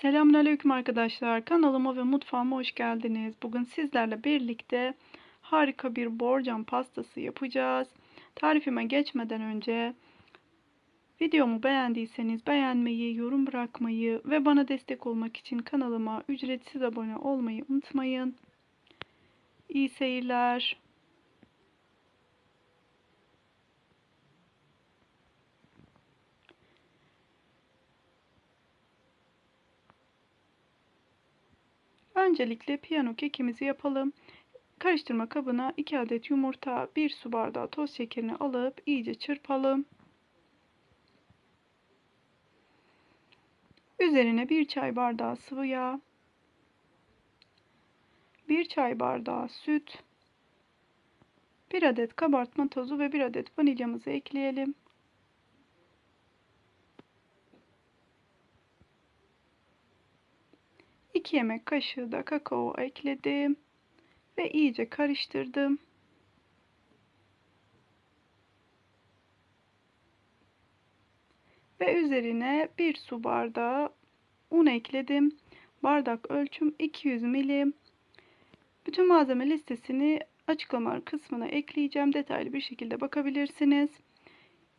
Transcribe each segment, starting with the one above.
Selamünaleyküm arkadaşlar. Kanalıma ve mutfağıma hoş geldiniz. Bugün sizlerle birlikte harika bir borcam pastası yapacağız. Tarifime geçmeden önce videomu beğendiyseniz beğenmeyi, yorum bırakmayı ve bana destek olmak için kanalıma ücretsiz abone olmayı unutmayın. İyi seyirler. Öncelikle piyano kekimizi yapalım. Karıştırma kabına 2 adet yumurta, 1 su bardağı toz şekerini alıp iyice çırpalım. Üzerine 1 çay bardağı sıvı yağ, 1 çay bardağı süt, 1 adet kabartma tozu ve 1 adet vanilyamızı ekleyelim. İki yemek kaşığı da kakao ekledim ve iyice karıştırdım. Ve üzerine bir su bardağı un ekledim. Bardak ölçüm 200 milim. Bütün malzeme listesini açıklama kısmına ekleyeceğim. Detaylı bir şekilde bakabilirsiniz.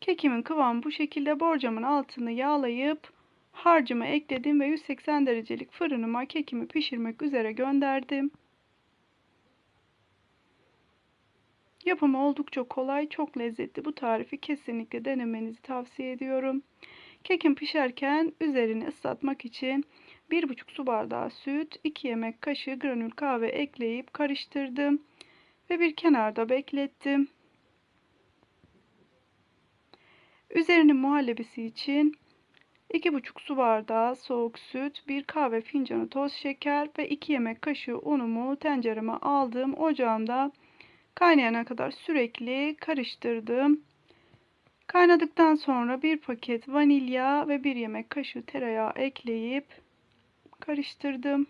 Kekimin kıvamı bu şekilde. Borcamın altını yağlayıp harcımı ekledim ve 180 derecelik fırınıma kekimi pişirmek üzere gönderdim. Yapımı oldukça kolay, çok lezzetli. Bu tarifi kesinlikle denemenizi tavsiye ediyorum. Kekim pişerken üzerini ıslatmak için 1,5 su bardağı süt, 2 yemek kaşığı granül kahve ekleyip karıştırdım ve bir kenarda beklettim. Üzerinin muhallebisi için 2,5 su bardağı soğuk süt, 1 kahve fincanı toz şeker ve 2 yemek kaşığı unumu tencereme aldım. Ocağımda kaynayana kadar sürekli karıştırdım. Kaynadıktan sonra bir paket vanilya ve bir yemek kaşığı tereyağı ekleyip karıştırdım.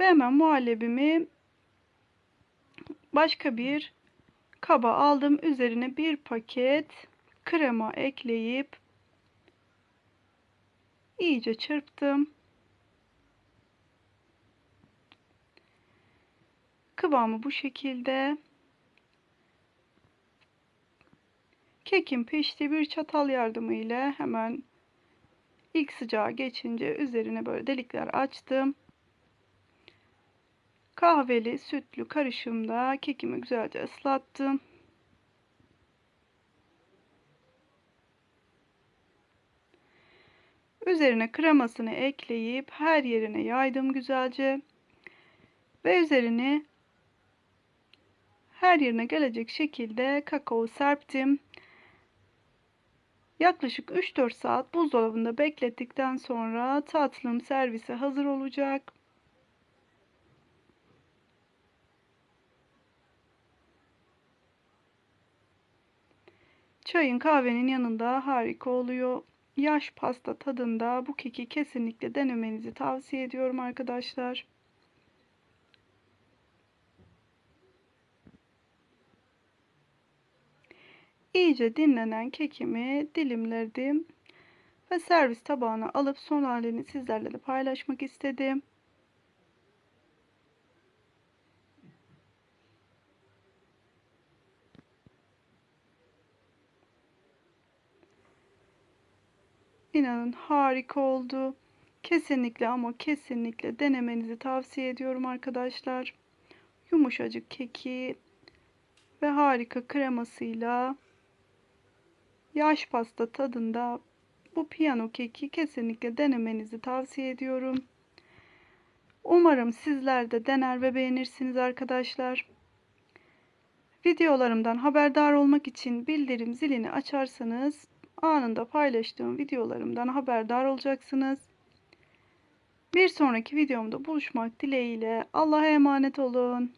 Ve hemen muhallebimi başka bir kaba aldım. Üzerine bir paket krema ekleyip iyice çırptım. Kıvamı bu şekilde. Kekim pişti. Bir çatal yardımıyla hemen ilk sıcağı geçince üzerine böyle delikler açtım. Kahveli sütlü karışımda kekimi güzelce ıslattım. Üzerine kremasını ekleyip her yerine yaydım güzelce. Ve üzerine her yerine gelecek şekilde kakao serptim. Yaklaşık 3-4 saat buzdolabında beklettikten sonra tatlım servise hazır olacak. Çayın kahvenin yanında harika oluyor. Yaş pasta tadında bu keki kesinlikle denemenizi tavsiye ediyorum arkadaşlar. İyice dinlenen kekimi dilimledim ve servis tabağına alıp son halini sizlerle de paylaşmak istedim. İnanın harika oldu. Kesinlikle ama kesinlikle denemenizi tavsiye ediyorum arkadaşlar. Yumuşacık keki ve harika kremasıyla yaş pasta tadında bu piyano keki kesinlikle denemenizi tavsiye ediyorum. Umarım sizler de dener ve beğenirsiniz arkadaşlar. Videolarımdan haberdar olmak için bildirim zilini açarsanız anında paylaştığım videolarımdan haberdar olacaksınız. Bir sonraki videomda buluşmak dileğiyle Allah'a emanet olun.